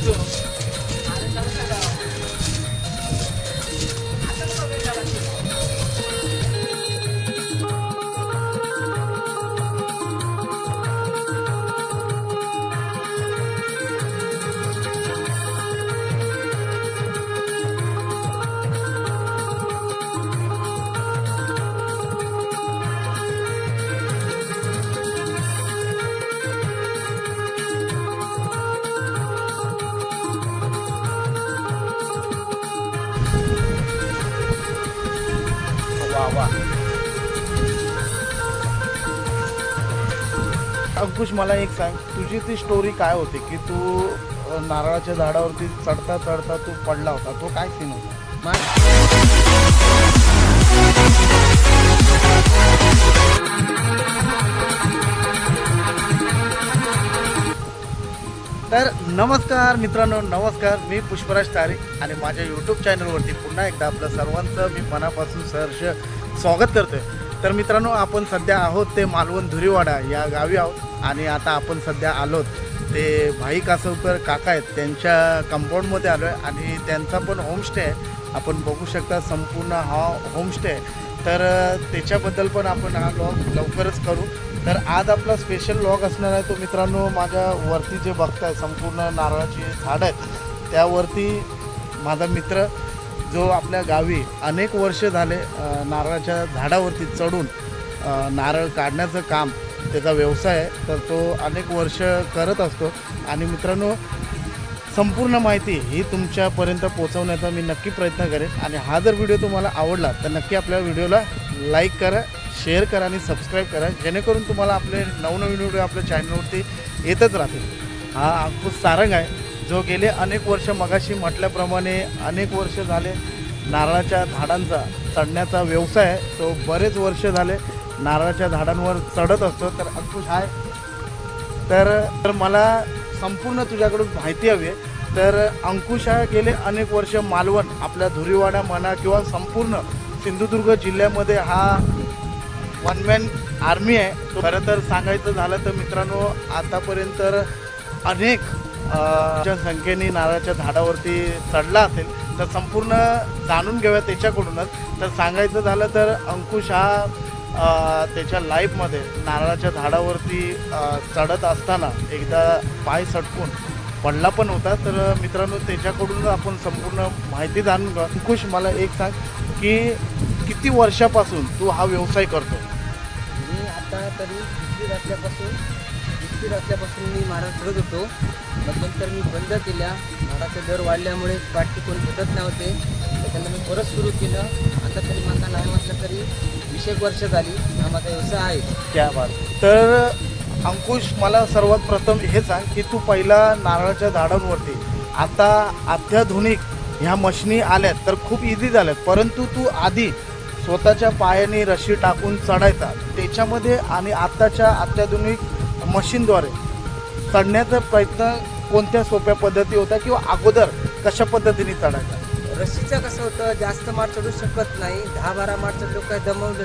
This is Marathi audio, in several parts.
就. अंकुश मला एक सांग. तुझी ती स्टोरी काय होती की तू नारळाच्या झाडावरती चढता चढता तू पडला होता. तो काय सीन होता? तर नमस्कार मित्रांनो नमस्कार. मी पुष्पराज तारे आणि माझ्या यूट्यूब चॅनलवरती पुन्हा एकदा आपलं सर्वांचं मी मनापासून सहर्ष स्वागत करतोय. तर मित्रांनो आपण सध्या आहोत ते मालवण धुरीवाडा या गावी आहोत. आणि आता आपण सध्या आलोत ते भाई कासवकर काका आहेत त्यांच्या कंपाऊंडमध्ये आलो आहे आणि त्यांचा पण होमस्टे आहे. आपण बघू शकता संपूर्ण हा होमस्टे आहे. तर त्याच्याबद्दल पण आपण हा ब्लॉग लवकरच करू. तर आज आपला स्पेशल ब्लॉग असणार आहे तो मित्रांनो माझ्या वरती जे बघताय संपूर्ण नारळाची झाड आहेत त्यावरती माझा मित्र जो आपल्या गावी अनेक वर्ष झाले नारळाच्या झाडावरती चढून नारळ काढण्याचं काम त्याचा व्यवसाय आहे तर तो अनेक वर्ष करत असतो. आणि मित्रांनो संपूर्ण माहिती ही तुमच्यापर्यंत पोहोचवण्याचा मी नक्की प्रयत्न करेन. आणि हा जर व्हिडिओ तुम्हाला आवडला तर नक्की आपल्या व्हिडिओला लाईक करा शेअर करा आणि सबस्क्राईब करा जेणेकरून तुम्हाला आपले नवनवीन व्हिडिओ आपल्या चॅनलवरती येतच राहतील. हा खूप सारंग आहे. जो गेले अनेक वर्ष मगाशी म्हटल्याप्रमाणे अनेक वर्ष झाले नारळाच्या झाडांचा चढण्याचा व्यवसाय आहे. तो बरेच वर्ष झाले नारळाच्या झाडांवर चढत असतो. तर अंकुश आहे तर तर मला संपूर्ण तुझ्याकडून माहिती हवी आहे. तर अंकुश हा गेले अनेक वर्ष मालवण आपल्या धुरीवाडा म्हणा किंवा संपूर्ण सिंधुदुर्ग जिल्ह्यामध्ये हा वन मॅन आर्मी आहे. खरं तर सांगायचं झालं तर मित्रांनो आतापर्यंत अनेक च्या संख्येने नारळाच्या झाडावरती चढला असेल तर संपूर्ण जाणून घेऊया त्याच्याकडूनच. तर सांगायचं झालं तर अंकुश हा त्याच्या लाईफमध्ये नारळाच्या झाडावरती चढत असताना एकदा पाय सटकून पडला पण होता. तर मित्रांनो त्याच्याकडून आपण संपूर्ण माहिती जाणून घेऊ अंकुश मला एक सांग की किती वर्षापासून तू हा व्यवसाय करतो मी आता तरी दुसरी असल्यापासून दुसरी असल्यापासून मी मारा चढत होतो. मग मी बंद केल्या. माराचे दर वाढल्यामुळे पाठी कोण भेटत नव्हते. त्याच्यानंतर मी परत सुरू केलं. आता तरी मला नाही म्हटलं तरी वीस एक वर्ष झाली. हा माझा व्यवसाय आहे. क्या बात. तर अंकुश मला सर्वात प्रथम हे सांग की तू पहिला नारळाच्या झाडांवरती आता अत्याधुनिक ह्या मशिनी आल्यात तर खूप इझी झाल्यात. परंतु तू आधी स्वतःच्या पायाने रशी टाकून चढायचा. याच्यामध्ये आणि आत्ताच्या अत्याधुनिक मशीनद्वारे चढण्याचा प्रयत्न कोणत्या सोप्या पद्धती होत्या किंवा अगोदर कशा पद्धतीने चढायचा? रस्सीचं कसं होतं जास्त मार चढू शकत नाही. दहा बारा मार चढलो काय दमवलं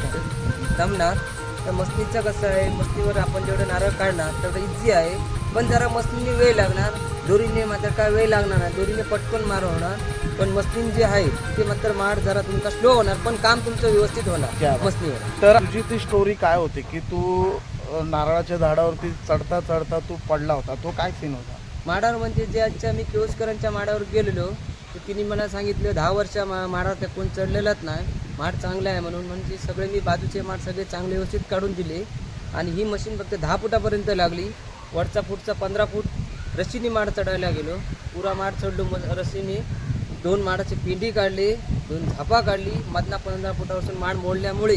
दमणार. तर मस्तीचं कसं आहे मस्तीवर आपण जेवढं नारळ काढणार तेवढं इझी आहे. पण जरा मस्तीने वेळ लागणार. दोरीने मात्र काय वेळ लागणार नाही. दोरीने पटकन मारवणार पण मस्तीन जे आहे ते मात्र मार जरा तुमचा स्लो होणार पण काम तुमचं व्यवस्थित होणार. मस्तीवर. तर तुझी ती स्टोरी काय होती की तू नारळाच्या झाडावरती चढता चढता तू पडला होता तो काय सीन होता? माडावर म्हणजे जे आजच्या मी किओस्करांच्या माडावर गेलेलो तर तिने मला सांगितलं दहा वर्ष मा माडावर त्या कोण चढलेलाच नाही. माड चांगला आहे म्हणून म्हणजे सगळे मी बाजूचे माड सगळे चांगले व्यवस्थित काढून दिले. आणि ही मशीन फक्त दहा फुटापर्यंत लागली. वरचा फूटचा पंधरा फूट रस्सीने माड चढायला गेलो. पुरा माड चढलो रस्सीने. दोन माडाची पिंडी काढली दोन झापा काढली मधना पंधरा फुटापासून माड मोडल्यामुळे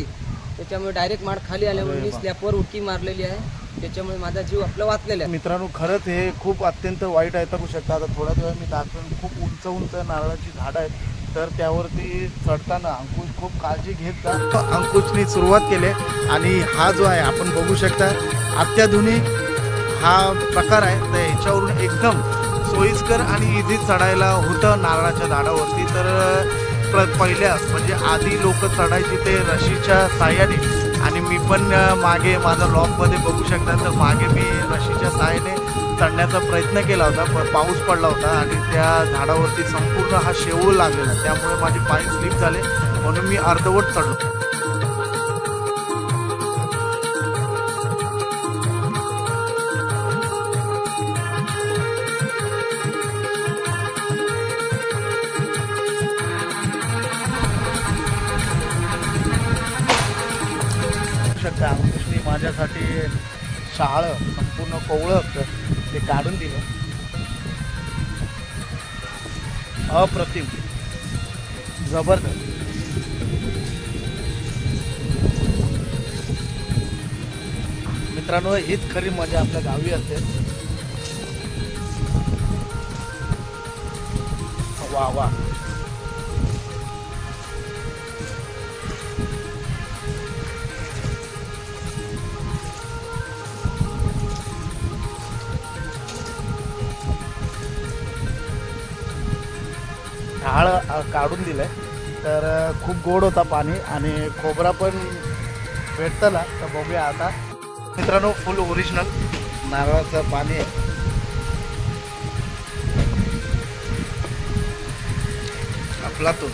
त्याच्यामुळे डायरेक्ट माड खाली आल्यामुळे मी. स्लॅपवर उडकी मारलेली आहे. त्याच्यामुळे माझा जीव आपला वाचलेला आहे. मित्रांनो खरंच हे खूप अत्यंत वाईट आहे बघू शकता. आता थोड्या वेळ मी दाखवेन खूप उंच उंच नारळाची झाडं आहेत. तर त्यावरती चढताना अंकुश खूप काळजी घेत जा. अंकुशने सुरुवात केली आणि हा जो आहे आपण बघू शकता अत्याधुनिक हा प्रकार आहे. तर याच्यावरून एकदम सोयीस्कर आणि इझी चढायला होतं नारळाच्या झाडावरती. तर प्र पहिल्यास म्हणजे आधी लोक चढायची ते रशीच्या साह्याने. आणि मी पण मागे माझा लॉकमध्ये बघू शकता तर मागे मी रशीच्या साह्याने चढण्याचा प्रयत्न केला होता पण पाऊस पडला होता आणि त्या झाडावरती संपूर्ण हा शेवूळ लागलेला. त्यामुळे माझे पाय स्लिप झाले म्हणून मी अर्धवट चढलो. शहाळं संपूर्ण कोवळं असतं ते काढून दिलं. अप्रतिम. जबरदस्त. मित्रांनो हीच खरी मजा आपल्या गावी असते. वा वा. ढाळ काढून काढून आहे तर खूप गोड होता पाणी आणि खोबरा पण भेटतला तर बघूया आता. मित्रांनो फुल ओरिजिनल. नारळाचं पाणी आहे. अफलातून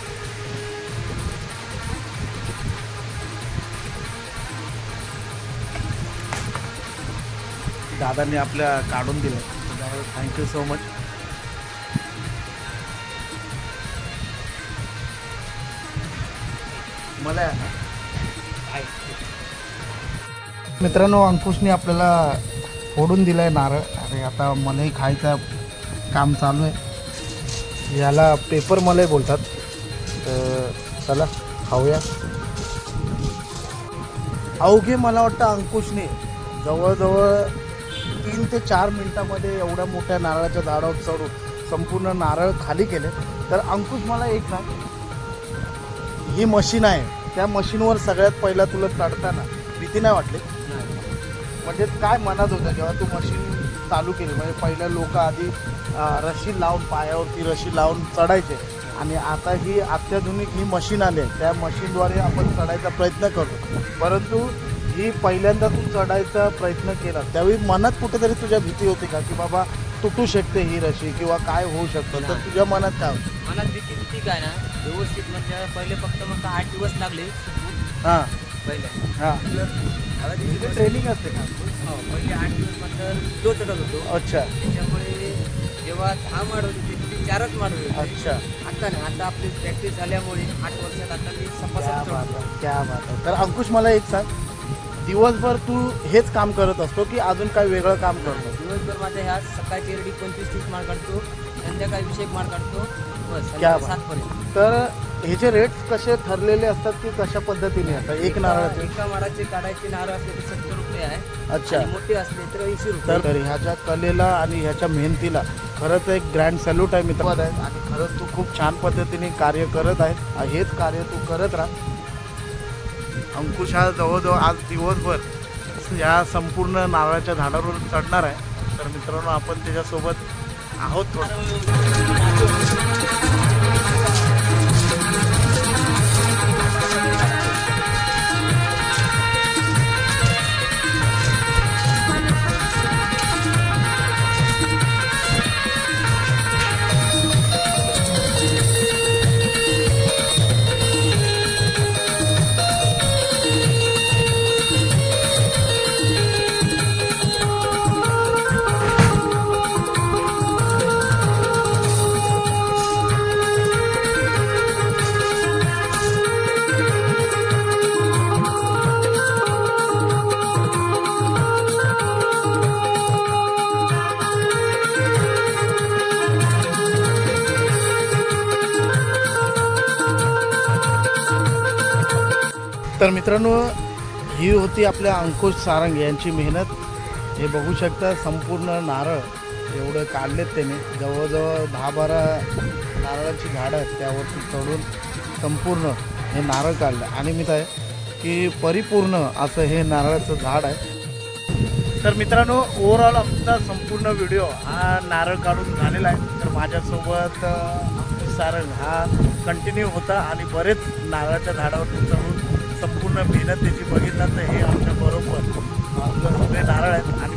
दादांनी आपल्या काढून दिलं थँक्यू सो मच मला मित्रांनो अंकुशने आपल्याला फोडून दिलं आहे नारळ. आणि आता मलाही खायचं काम चालू आहे. याला पेपर मलाही बोलतात. तर चला खाऊया. अवघे मला वाटतं अंकुशने जवळजवळ तीन ते चार मिनिटामध्ये एवढ्या मोठ्या नारळाच्या झाडावर चढून संपूर्ण नारळ खाली केले. तर अंकुश मला एक सांग. ही मशीन आहे. त्या मशीनवर सगळ्यात पहिला तुला चढताना भीती नाही वाटली? म्हणजे काय मनात होतं जेव्हा तू मशीन चालू केली? म्हणजे पहिल्या लोक आधी रशी लावून पायावरती रशी लावून चढायचे. आणि आता ही अत्याधुनिक ही मशीन आली आहे. त्या मशीनद्वारे आपण चढायचा प्रयत्न करतो. परंतु ही पहिल्यांदा तू चढायचा प्रयत्न केला त्यावेळी मनात कुठेतरी तुझ्या भीती होती का? की बाबा तुटू शकते ही रशी किंवा काय होऊ शकतं? तर तुझ्या मनात काय होतं? मला भीती भीती काय ना? व्यवस्थित म्हणजे पहिले फक्त मग आठ दिवस लागले. हां. पहिले. हां. आता तिथे ट्रेनिंग असते का? हो, पहिले आठ दिवस नंतर जो चढत होतो. अच्छा. त्याच्यामुळे जेव्हा दहा माड होते तिथे चारच माड होते. अच्छा. आता ना आता आपली प्रॅक्टिस झाल्यामुळे आठ वर्षात आता मी क्या सपासप बात चढतो. क्या बात तर अंकुश मला एक सांग. दिवसभर तू हेच काम करत असतो की अजून काही वेगळं काम करतो दिवसभर माझ्या ह्या सकाळची रेडी पंचवीस तीस माळ काढतो संध्याकाळी विषय माळ काढतो. बस क्या. सातपर्यंत. तर ह्याचे रेट्स कसे ठरलेले असतात की कशा पद्धतीने असतात एक नारळाचे एका माळाचे काढायचे नारळ असले तर सत्तर रुपये आहे. अच्छा. आणि मोठे असले तर ऐंशी रुपये. तर ह्याच्या कलेला आणि ह्याच्या मेहनतीला खरंच एक ग्रँड सॅल्यूट आहे मित्र आहे. आणि खरंच तू खूप छान पद्धतीने कार्य करत आहे. हेच कार्य तू करत राहा. अंकुश हा जवळजवळ आज दिवसभर या संपूर्ण नारळाच्या झाडावर चढणार आहे. तर मित्रांनो आपण त्याच्यासोबत आहोत थोडं. तर मित्रांनो ही होती आपल्या अंकुश सारंग यांची मेहनत. हे बघू शकता संपूर्ण नारळ एवढं काढलेत त्याने. जवळजवळ दहा बारा नारळाची झाडं आहेत त्यावरती चढून संपूर्ण हे नारळ काढलं. आणि मी काय की परिपूर्ण असं हे नारळाचं झाड आहे. तर मित्रांनो ओव्हरऑल आमचा संपूर्ण व्हिडिओ हा नारळ काढून झालेला आहे. तर माझ्यासोबत अंकुश सारंग हा कंटिन्यू होता आणि बरेच नारळाच्या झाडावर चढून संपूर्ण मेहनत त्याची बघितलं तर हे आमच्या बरोबर आपलं सगळे नारळ आहेत आणि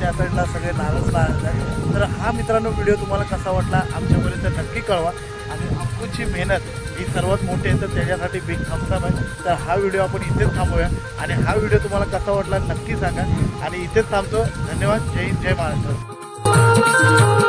त्या साईडला सगळे नारळ आहेत. तर हा मित्रांनो व्हिडिओ तुम्हाला कसा वाटला आमच्यापर्यंत नक्की कळवा. आणि अप्पूची मेहनत ही सर्वात मोठी आहे तर त्याच्यासाठी बिग थम्सअप आहे. तर हा व्हिडिओ आपण इथेच थांबूया आणि हा व्हिडिओ तुम्हाला कसा वाटला नक्की सांगा. आणि इथेच थांबतो. धन्यवाद. जय हिंद जय महाराष्ट्र.